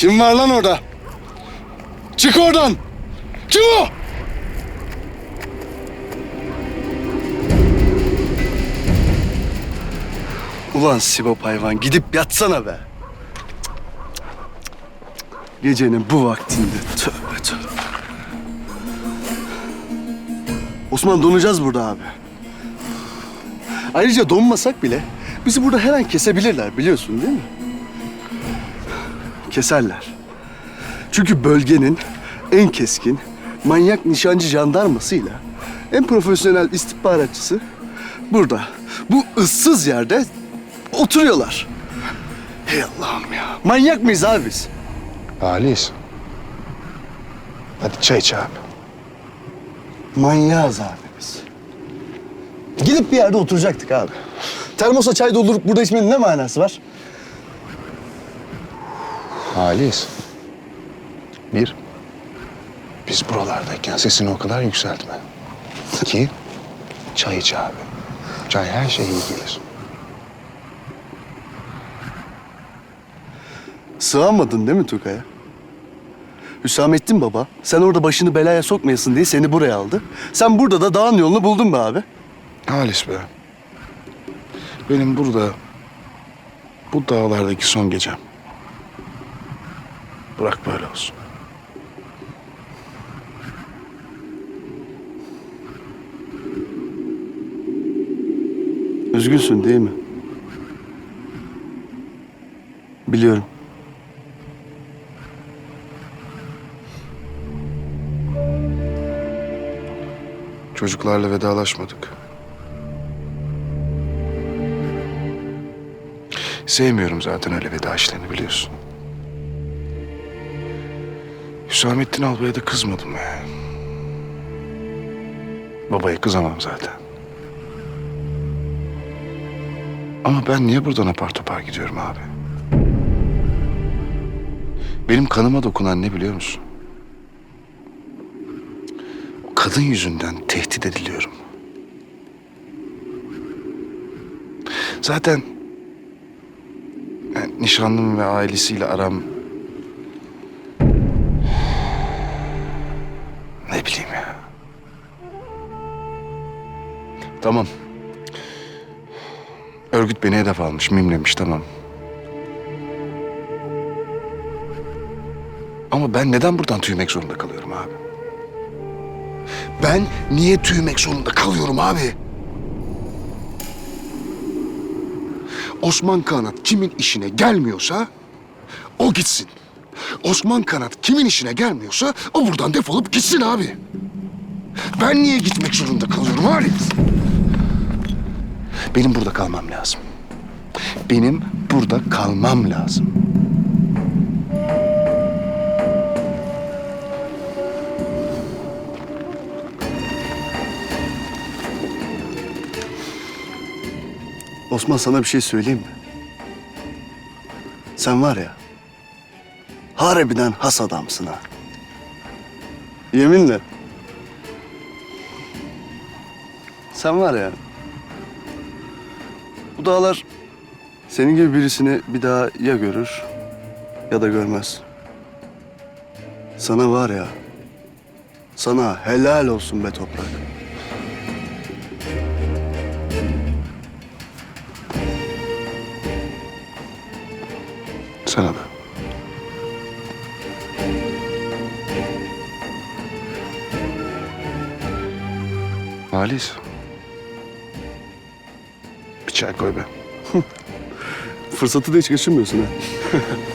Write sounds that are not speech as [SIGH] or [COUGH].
Kim var lan orada? Çık oradan! Kim o? Ulan Sibop hayvan gidip yatsana be. Gecenin bu vaktinde tövbe tövbe. Osman donacağız burada abi. Ayrıca donmasak bile bizi burada her an kesebilirler biliyorsun değil mi? Keserler. Çünkü bölgenin en keskin, manyak nişancı jandarmasıyla en profesyonel istihbaratçısı burada. Bu ıssız yerde oturuyorlar. Hey Allah'ım ya. Manyak mıyız abi biz? Halis. Hadi çay iç abi. Manyağız abi biz. Gidip bir yerde oturacaktık abi. Termosa çay doldurup burada içmenin ne manası var? Halis. Bir, biz buralardayken sesini o kadar yükseltme. İki, çay iç abi. Çay her şeye iyi gelir. Sığamadın değil mi Tuka'ya? Hüsamettin baba, sen orada başını belaya sokmayasın diye seni buraya aldı. Sen burada da dağın yolunu buldun be abi. Halis be. Benim burada, bu dağlardaki son gecem. Bırak böyle olsun. Üzgünsün değil mi? Biliyorum. Çocuklarla vedalaşmadık. Sevmiyorum zaten öyle veda işlerini biliyorsun. Hüsamettin Alba'ya da kızmadım ya. Babaya kızamam zaten. Ama ben niye buradan apar topar gidiyorum abi? Benim kanıma dokunan ne biliyor musun? Kadın yüzünden tehdit ediliyorum. Zaten yani nişanlım ve ailesiyle aram ne bileyim ya. Tamam. Örgüt beni hedef almış, mimlemiş tamam. Ama ben neden buradan tüymek zorunda kalıyorum abi? Ben niye tüymek zorunda kalıyorum abi? Osman Kanat kimin işine gelmiyorsa o gitsin. Osman Kanat kimin işine gelmiyorsa o buradan defolup gitsin abi. Ben niye gitmek zorunda kalıyorum Halit? Benim burada kalmam lazım. Benim burada kalmam lazım. Osman sana bir şey söyleyeyim mi? Sen var ya, harbiden has adamsın ha. Yeminle. Sen var ya, bu dağlar senin gibi birisini bir daha ya görür ya da görmez. Sana var ya, sana helal olsun be toprak. Halis. Bir çay koy be. [LAUGHS] Fırsatı da hiç kaçırmıyorsun ha. [LAUGHS]